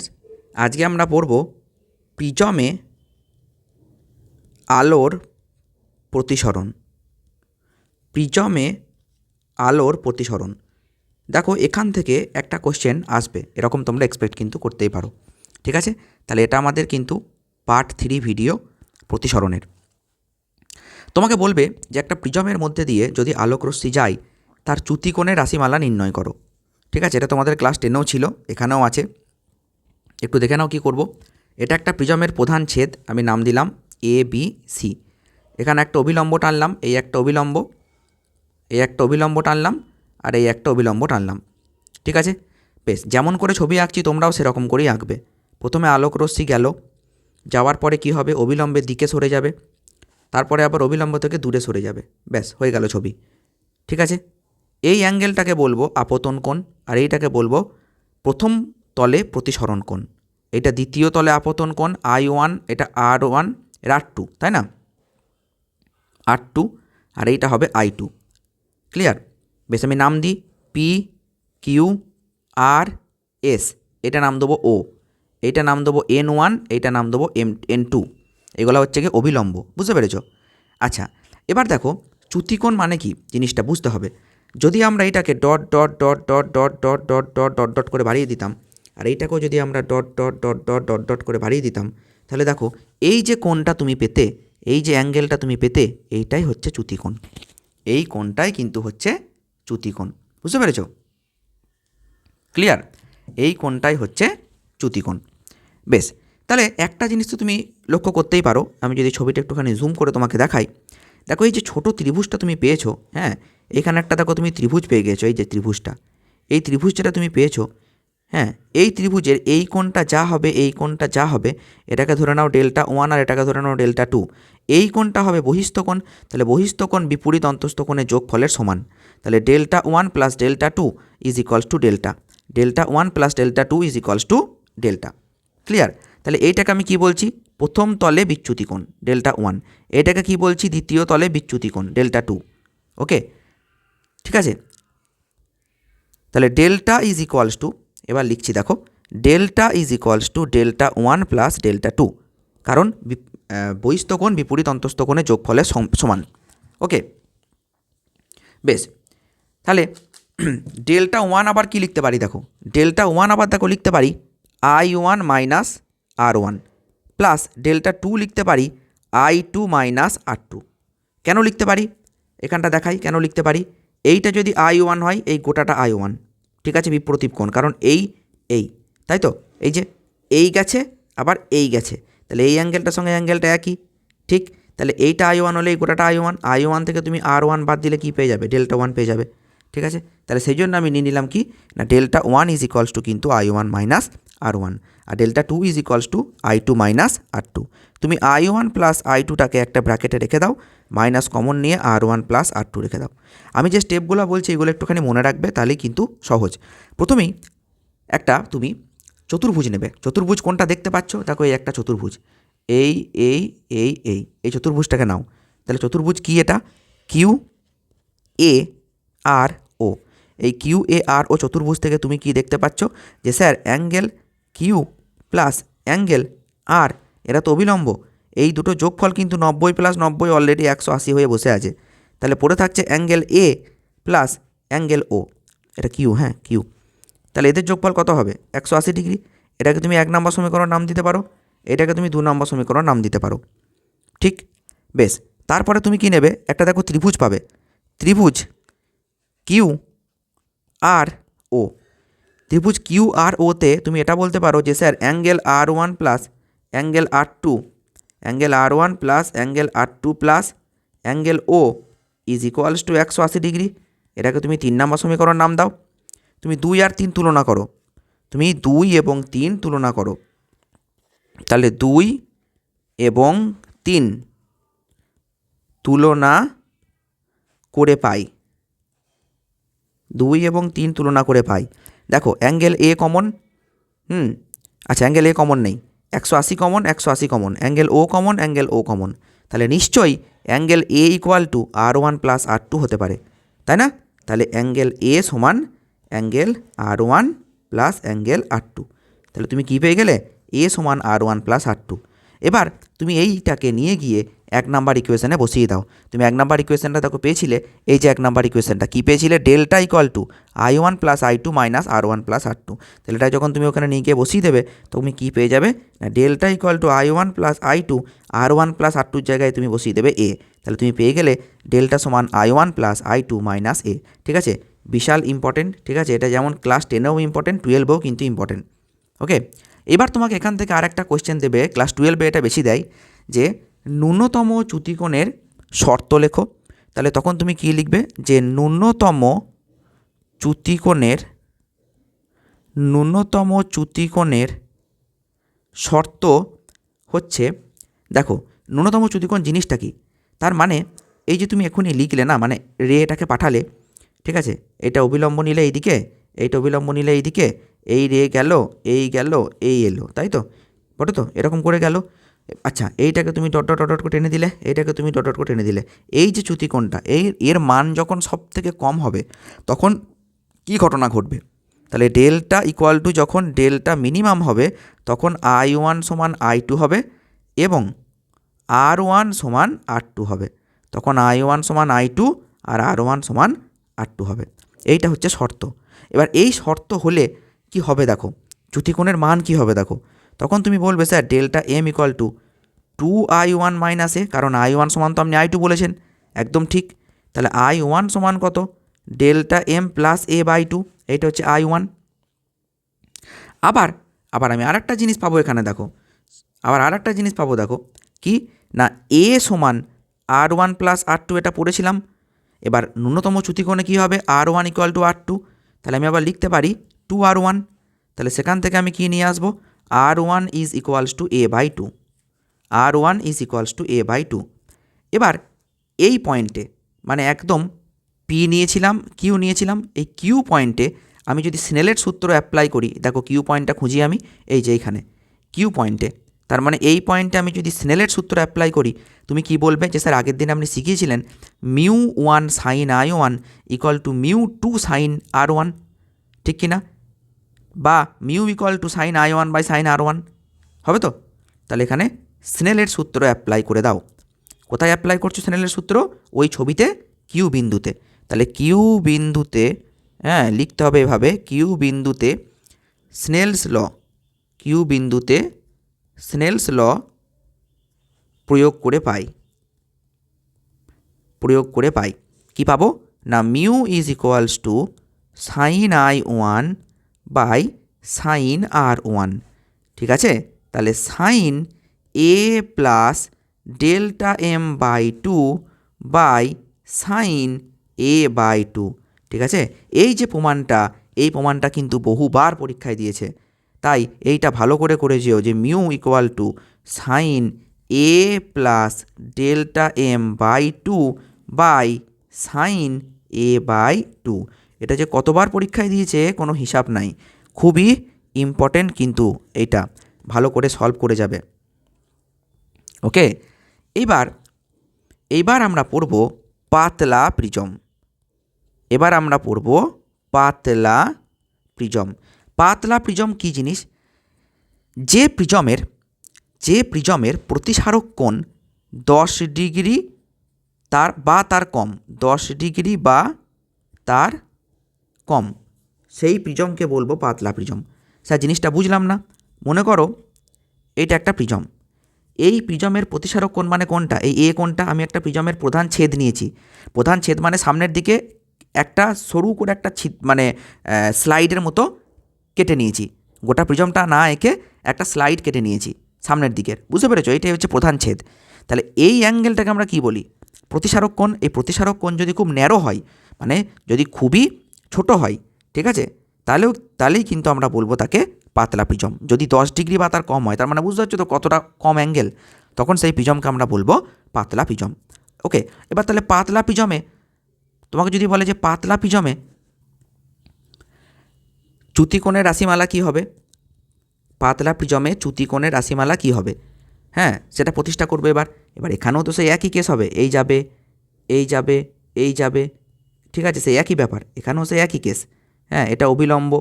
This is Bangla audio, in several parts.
স্টুডেন্টস আজকে আমরা পড়ব প্রিজমে আলোর প্রতিসরণ। প্রিজমে আলোর প্রতিসরণ। দেখো, এখান থেকে একটা কোশ্চেন আসবে, এরকম তোমরা এক্সপেক্ট কিন্তু করতেই পারো। ঠিক আছে? তাহলে এটা আমাদের কিন্তু পার্ট থ্রি ভিডিও প্রতিসরণের। তোমাকে বলবে যে একটা প্রিজমের মধ্যে দিয়ে যদি আলোক রশ্মি যায়, তার চ্যুতিকোণের রাশিমালা নির্ণয় করো। ঠিক আছে? এটা তোমাদের ক্লাস টেনেও ছিল, এখানেও আছে। একটু দেখে নাও কী করব। এটা একটা প্রিজমের প্রধান ছেদ, আমি নাম দিলাম এ বি সি এখানে একটা অবিলম্ব টানলাম, এই একটা অবিলম্ব, এই একটা অবিলম্ব টানলাম, আর এই একটা অবিলম্ব টানলাম। ঠিক আছে? বেশ, যেমন করে ছবি আঁকছি, তোমরাও সেরকম করেই আঁকবে। প্রথমে আলোক রশ্মি গেল, যাওয়ার পরে কি হবে? অবিলম্বের দিকে সরে যাবে, তারপরে আবার অবিলম্ব থেকে দূরে সরে যাবে। ব্যাস হয়ে গেল ছবি। ঠিক আছে? এই অ্যাঙ্গেলটাকে বলব আপতন কোণ, আর এইটাকে বলব প্রথম তলে প্রতিসরণ কোণ। এটা দ্বিতীয় তলে আপতন কোণ আই ওয়ান এটা আর ওয়ান এটা আর টু তাই না আর টু আর এইটা হবে আই টু ক্লিয়ার বেশ আমি নাম দিই পি কিউ আর এস এটা নাম দেবো ও এইটা নাম দেবো এন ওয়ান এইটা নাম দেবো এম এন টু এগুলো হচ্ছে গিয়ে অবিলম্ব বুঝতে পেরেছ আচ্ছা এবার দেখো চ্যুতিকোণ মানে কি জিনিসটা বুঝতে হবে যদি আমরা এটাকে dot dot dot dot dot dot dot dot dot dot করে বাড়িয়ে দিতাম আর এইটাকেও যদি আমরা dot dot dot dot dot dot করে বাড়িয়ে দিতাম, তাহলে দেখো, এই যে কোণটা তুমি পেতে, এই যে অ্যাঙ্গেলটা তুমি পেতে, এইটাই হচ্ছে চ্যুতিকোণ এই কোণটাই কিন্তু হচ্ছে চ্যুতিকোণ বুঝতে পেরেছ? ক্লিয়ার এই কোণটাই হচ্ছে চ্যুতিকোণ বেশ, তাহলে একটা জিনিস তো তুমি লক্ষ্য করতেই পারো, আমি যদি ছবিটা একটুখানি জুম করে তোমাকে দেখাই। দেখো, এই যে ছোট ত্রিভুজটা তুমি পেয়েছ হ্যাঁ এখানে একটা দেখো, তুমি ত্রিভুজ পেয়ে গেছো, এই যে ত্রিভুজটা। এই ত্রিভুজটা তুমি পেয়েছ হ্যাঁ এই ত্রিভুজের এই কোণটা যা হবে, এই কোণটা যা হবে, এটাকে ধরে নাও ডেল্টা ওয়ান আর এটাকে ধরে নাও ডেল্টা টু। এই কোণটা হবে বহিস্থ কোণ, তাহলে বহিস্থ কোণ বিপরীত অন্তস্থ কোণের যোগফলের সমান। তাহলে delta one plus delta two is equals to delta. Delta one plus delta two is equals to delta. Clear? তাহলে এইটাকে আমি কি বলছি? প্রথম তলে বিচ্যুতি কোণ, ডেল্টা ওয়ান। এটাকে কি বলছি? দ্বিতীয় তলে বিচ্যুতি কোণ, ডেল্টা টু। ওকে? ঠিক আছে? তাহলে ডেল্টা ইজ ইকুয়ালস টু এবার লিখছি, দেখো, delta is equals to delta one plus delta two. কারণ বহিস্থ কোণ বিপরীত অন্তস্থ কোণের যোগফলের সম- সমান। ওকে? বেশ। তাহলে, ডেল্টা ওয়ান আবার কি লিখতে পারি, দেখো? ডেল্টা ওয়ান আবার, দেখো, লিখতে পারি, I one minus R one. Plus delta two লিখতে পারি, I two minus R two. কেন লিখতে পারি? এখানটা দেখাই, কেন লিখতে পারি? এইটা যদি আই ওয়ান হয়, এই গোটাটা আই ওয়ান। ঠিক আছে বিপ্রতীপ কোণ, কারণ এই এই, তাই তো? এই যে এই গেছে, আবার এই গেছে। তাহলে এই অ্যাঙ্গেলটার সঙ্গে অ্যাঙ্গেলটা একই, ঠিক? তাহলে এইটা আই ওয়ান হলে এই গোটাটা আই ওয়ান আই ওয়ান থেকে তুমি আর ওয়ান বাদ দিলে কী পেয়ে যাবে? ডেল্টা ওয়ান পেয়ে যাবে। ঠিক আছে? তাহলে সেই জন্য আমি নিয়ে নিলাম কি? না delta one is equals to কিন্তু I one minus R one R delta two is equals to I two minus R two তুমি আই ওয়ান প্লাস আই টুটাকে একটা ব্র্যাকেটে রেখে দাও মাইনাস কমন নিয়ে R one plus R two রেখে দাও। আমি যে স্টেপগুলো বলছি, এগুলো একটুখানি মনে রাখবে, তাহলেই কিন্তু সহজ। প্রথমেই একটা তুমি চতুর্ভুজ নেবে। চতুর্ভুজ কোনটা দেখতে পাচ্ছ? দেখো, এই একটা চতুর্ভুজ। এই এই এই এই এই চতুর্ভুজটাকে নাও। তাহলে চতুর্ভুজ কি এটা? Q A R O. এই কিউ, এ, আর, ও চতুর্ভুজ থেকে তুমি কি দেখতে পাচ্ছ? যে sir, angle Q plus angle R, এরা তো অবিলম্ব। এই দুটো যোগফল কিন্তু নব্বই প্লাস নব্বই অলরেডি একশো আশি হয়ে বসে আছে। তাহলে পড়ে থাকছে angle A plus angle O. এটা কিউ হ্যাঁ কিউ। তাহলে এদের যোগফল কত হবে? একশো আশি ডিগ্রি। এটাকে তুমি এক নম্বর সমীকরণ নাম দিতে পারো। এটাকে তুমি দু নম্বর সমীকরণ নাম দিতে পারো। ঠিক? বেশ। তারপরে তুমি কি নেবে? একটা দেখো ত্রিভুজ পাবে। ত্রিভুজ কিউ আর ও। ত্রিভুজ কিউ আর ওতে তুমি এটা বলতে পারো যে, sir, angle R one plus angle R two, angle R one plus angle R two plus angle O is equals to একশো আশি ডিগ্রি। এটাকে তুমি তিন নম্বর সমীকরণ নাম দাও। তুমি দুই আর তিন তুলনা করো। তুমি দুই এবং তিন তুলনা করো। তাহলে দুই এবং তিন তুলনা করে পাই। দুই এবং তিন তুলনা করে পাই। দেখো, অ্যাঙ্গেল এ কমন হুম আচ্ছা অ্যাঙ্গেল এ কমন নেই। একশো আশি কমন একশো আশি common angle O common angle O common তাহলে নিশ্চয়ই angle A equal to R one plus R two হতে পারে। তাই না? তাহলে অ্যাঙ্গেল এ সমান angle R one plus angle R two তাহলে তুমি কী পেয়ে গেলে? এ সমান R one plus R two এবার তুমি এইটাকে নিয়ে গিয়ে এক নাম্বার ইকুয়েশনে বসিয়ে দাও। তুমি এক নাম্বার ইকুয়েশনটা দেখো পেয়েছিলে, এই যে এক নাম্বার ইকুয়েশনটা কী পেয়েছিলে? Delta equal to I one plus I two minus R one plus R two তাহলে এটা যখন তুমি ওখানে নিয়ে গিয়ে বসিয়ে দেবে তুমি কী পেয়ে যাবে? না, delta equal to I one plus I two R one plus R টুর জায়গায় তুমি বসিয়ে দেবে এ তাহলে তুমি পেয়ে গেলে ডেল্টা সমান I one plus I two minus A ঠিক আছে? বিশাল ইম্পর্টেন্ট ঠিক আছে? এটা যেমন ক্লাস টেনেও ইম্পর্টেন্ট টুয়েলভেও কিন্তু ইম্পর্টেন্ট ওকে এবার তোমাকে এখান থেকে আর একটা কোয়েশ্চেন দেবে ক্লাস টুয়েলভে এটা বেশি দেয়, যে ন্যূনতম চ্যুতিকোণের শর্ত লেখো। তাহলে তখন তুমি কি লিখবে? যে ন্যূনতম চ্যুতিকোণের ন্যূনতম চ্যুতিকোণের শর্ত হচ্ছে, দেখো, ন্যূনতম চ্যুতিকোণ জিনিসটা কি? তার মানে এই যে তুমি এখনই লিখলে না মানে রে এটাকে পাঠালে, ঠিক আছে? এটা অবিলম্ব নিলে এইদিকে, এইটা অবিলম্ব নিলে এইদিকে এই রে গেল, এই গেল, এই এলো, তাই তো? বটে তো? এরকম করে গেল? আচ্ছা এইটাকে তুমি ডট ডট ডট করে টেনে দিলে, এইটাকে তুমি ডট ডট করে টেনে দিলে। এই যে চ্যুতিকোণটা এই এর মান যখন সব থেকে কম হবে, তখন কি ঘটনা ঘটবে? তাহলে ডেল্টা ইকুয়াল টু যখন ডেল্টা মিনিমাম হবে, তখন আই ওয়ান সমান আই টু হবে এবং আর ওয়ান সমান আর টু হবে। তখন আই ওয়ান সমান আই টু আর আর ওয়ান সমান আর টু হবে। এইটা হচ্ছে শর্ত। এবার এই শর্ত হলে কি হবে দেখো? চ্যুতিকোণের মান কি হবে দেখো? তখন তুমি বলবে, sir, delta M equal to two I one minus A কারণ আই ওয়ান সমান তো আপনি আই টু বলেছেন। একদম ঠিক। তাহলে আই ওয়ান সমান কত? Delta M plus A by two এইটা হচ্ছে আই ওয়ান আবার আবার আমি আর একটা জিনিস পাবো এখানে দেখো। আবার আর একটা জিনিস পাবো দেখো। কি? না এ সমান R one plus R two এটা পড়েছিলাম। এবার ন্যূনতম চ্যুতিকোণে কী হবে? R one equal to R two তাহলে আমি আবার লিখতে পারি টু আর ওয়ান তাহলে সেখান থেকে আমি কী নিয়ে আসব? R one is equals to A by two R one is equals to A by two এবার এই পয়েন্টে মানে একদম পি নিয়েছিলাম কিউ নিয়েছিলাম, এই কিউ পয়েন্টে আমি যদি স্নেলের সূত্র অ্যাপ্লাই করি, দেখো কিউ পয়েন্টটা খুঁজি আমি, এই যে এইখানে। কিউ পয়েন্টে তার মানে এই পয়েন্টে আমি যদি স্নেলের সূত্র অ্যাপ্লাই করি, তুমি কি বলবে যে স্যার আগের দিন আপনি শিখিয়েছিলেন mu one sine I one equal to mu two sine R one ঠিক কি না বা mu equal to sine I one by sine R one হবে তো? তাহলে এখানে স্নেলের সূত্র অ্যাপ্লাই করে দাও। কোথায় অ্যাপ্লাই করছ স্নেলের সূত্র? ওই ছবিতে কিউ বিন্দুতে। তাহলে কিউ বিন্দুতে হ্যাঁ লিখতে হবে এভাবে। কিউ বিন্দুতে স্নেলস ল কিউ বিন্দুতে স্নেলস ল প্রয়োগ করে পাই। প্রয়োগ করে পাই। কি পাবো? না, mu is equals to sine I one by sine R one ঠিক আছে? তাহলে sine A plus delta M by two by sine A by two ঠিক আছে? এই যে প্রমাণটা, এই প্রমাণটা কিন্তু বহুবার পরীক্ষায় দিয়েছে। তাই এইটা ভালো করে করে যেও যে mu equal to sine A plus delta M by two by sine A by two এটা যে কতবার পরীক্ষায় দিয়েছে কোনো হিসাব নাই। খুবই ইম্পর্টেন্ট কিন্তু এইটা ভালো করে সলভ করে যাবে। ওকে এবার এবার আমরা পড়ব পাতলা প্রিজম। এবার আমরা পড়ব পাতলা প্রিজম। পাতলা প্রিজম কী জিনিস? যে প্রিজমের যে প্রিজমের প্রতিসারক কোণ দশ ডিগ্রি তার বা তার কম, দশ ডিগ্রি বা তার কম। সেই প্রিজমকে বলব পাতলা প্রিজম। স্যার, জিনিসটা বুঝলাম না। মনে করো এটা একটা প্রিজম। এই প্রিজমের প্রতিসারক কোণ মানে কোনটা এই এ কোণটা আমি একটা প্রিজমের প্রধান ছেদ নিয়েছি। প্রধান ছেদ মানে সামনের দিকে একটা সরু করে একটা ছিদ মানে স্লাইডের মতো কেটে নিয়েছি। গোটা প্রিজমটা না এঁকে একটা স্লাইড কেটে নিয়েছি সামনের দিকের। বুঝতে পেরেছ? এটাই হচ্ছে প্রধান ছেদ। তাহলে এই অ্যাঙ্গেলটাকে আমরা কি বলি? প্রতিসারক কোণ। এই প্রতিসারক কোণ যদি খুব ন্যারো হয় মানে যদি খুবই ছোট হয়, ঠিক আছে? তাহলেও, তাহলেই কিন্তু আমরা বলব তাকে পাতলা প্রিজম যদি দশ ডিগ্রি বা তার কম হয়, তার মানে বুঝতে পারছ তো কতটা কম অ্যাঙ্গেল তখন সেই প্রিজমকে আমরা বলব পাতলা প্রিজম ওকে, এবার তাহলে পাতলা প্রিজমে তোমাকে যদি বলে যে পাতলা প্রিজমে চ্যুতিকোণের রাশিমালা কী হবে? পাতলা প্রিজমে চ্যুতিকোণের রাশিমালা কী হবে? হ্যাঁ সেটা প্রতিষ্ঠা করবে এবার। এবার এখানেও তো সেই একই কেস হবে। এই যাবে এই যাবে এই যাবে ঠিক আছে, সেই একই ব্যাপার। এখানেও সেই একই কেস হ্যাঁ এটা অবিলম্ব।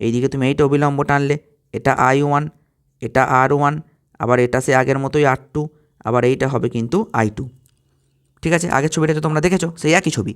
এইদিকে তুমি এইটা অবিলম্ব টানলে, এটা আই ওয়ান এটা আর ওয়ান আবার এটা সে আগের মতোই আর টু আবার এইটা হবে কিন্তু আই টু ঠিক আছে, আগের ছবিটা তো তোমরা দেখেছ, সেই একই ছবি।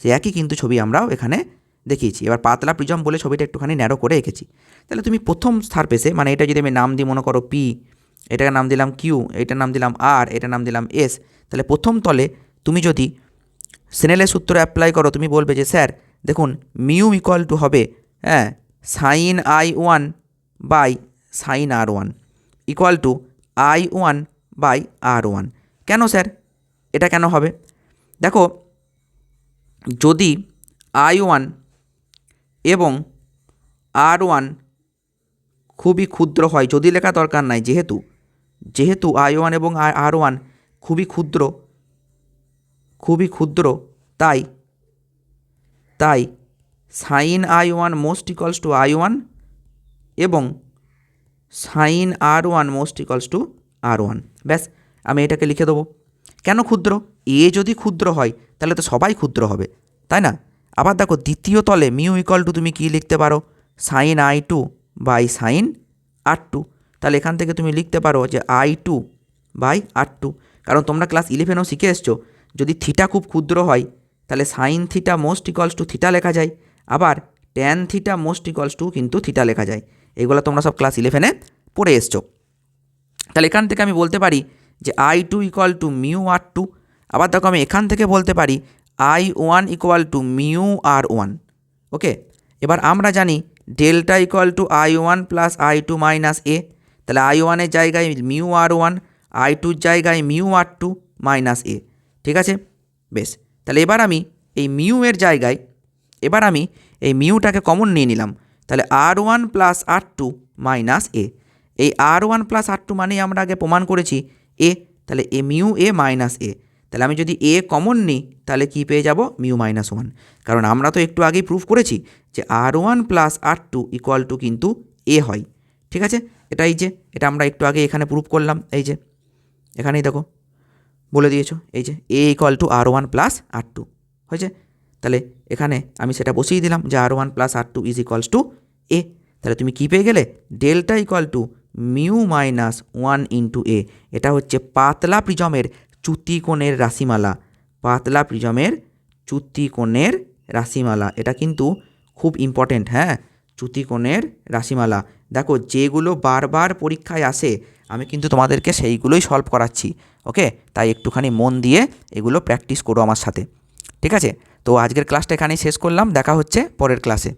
সেই একই কিন্তু ছবি আমরাও এখানে দেখিয়েছি। এবার পাতলা প্রিজম বলে ছবিটা একটুখানি ন্যারো করে এঁকেছি তাহলে তুমি প্রথম সারফেসে মানে এটা যদি আমি নাম দিই, মনে করো পি এটার নাম দিলাম কিউ এটার নাম দিলাম আর এটার নাম দিলাম এস তাহলে প্রথম তলে তুমি যদি সেনেলের সূত্র অ্যাপ্লাই করো, তুমি বলবে যে, স্যার, দেখুন মিউ ইকুয়াল টু হবে হ্যাঁ sine I one by sine R one equal to I one by R one কেন, স্যার? এটা কেন হবে? দেখো, যদি আই ওয়ান এবং আর ওয়ান খুবই ক্ষুদ্র হয়, যদি লেখা দরকার নাই, যেহেতু যেহেতু আই ওয়ান এবং আর ওয়ান খুবই ক্ষুদ্র খুবই ক্ষুদ্র, তাই তাই, sine I one most equals to I one এবং sine R one most equals to R one. ব্যাস, আমি এটাকে লিখে দেবো। কেন ক্ষুদ্র? এ যদি ক্ষুদ্র হয়, তাহলে তো সবাই ক্ষুদ্র হবে, তাই না? আবার দেখো, দ্বিতীয় তলে মিউ ইকল টু তুমি কী লিখতে পারো? Sine I two by sine R two. তাহলে এখান থেকে তুমি লিখতে পারো যে I two by R two. কারণ তোমরা ক্লাস ইলেভেনেও শিখে এসছো। যদি থিটা খুব ক্ষুদ্র হয়, তাহলে sine theta most equals to theta লেখা যায়। আবার tan theta most equals to কিন্তু থিটা লেখা যায়। এগুলো তোমরা সব ক্লাস ইলেভেনে পড়ে এসছো। তাহলে এখান থেকে আমি বলতে পারি যে I two equal to mu R two আবার দেখো আমি এখান থেকে বলতে পারি I one equal to mu R one okay এবার আমরা জানি delta equal to I one plus I two minus A তাহলে আই ওয়ানের জায়গায় মিউ আর ওয়ান আই টুর জায়গায় mu R two minus A ঠিক আছে? বেশ, তাহলে এবার আমি এই মিউ এর জায়গায়, এবার আমি এই মিউটাকে কমন নিয়ে নিলাম। তাহলে R one plus R two minus A এই R one plus R two মানেই আমরা আগে প্রমাণ করেছি এ তাহলে এ মিউ এ মাইনাস এ তাহলে আমি যদি এ কমন নিই, তাহলে কী পেয়ে যাব? মিউ মাইনাস ওয়ান কারণ আমরা তো একটু আগেই প্রুফ করেছি যে R one plus R two equal to কিন্তু এ হয়, ঠিক আছে? এটা এই যে, এটা আমরা একটু আগে এখানে প্রুফ করলাম, এই যে। এখানেই দেখো। বলে দিয়েছ, এই যে A equal to R one plus R two হয়েছে? তাহলে এখানে আমি সেটা বসিয়ে দিলাম যে R one plus R two is equals to A তাহলে তুমি কী পেয়ে গেলে? Delta equal to mu minus one into A এটা হচ্ছে পাতলা প্রিজমের চ্যুতিকোণের রাশিমালা। পাতলা প্রিজমের চ্যুতিকোণের রাশিমালা। এটা কিন্তু খুব ইম্পর্টেন্ট হ্যাঁ? চ্যুতিকোণের রাশিমালা। দেখো, যেগুলো বারবার পরীক্ষায় আসে আমি কিন্তু তোমাদেরকে সেইগুলোই সলভ করাচ্ছি ওকে তাই একটুখানি মন দিয়ে এগুলো প্র্যাকটিস করো আমার সাথে, ঠিক আছে? তো আজকের ক্লাসটা এখানেই শেষ করলাম, দেখা হচ্ছে পরের ক্লাসে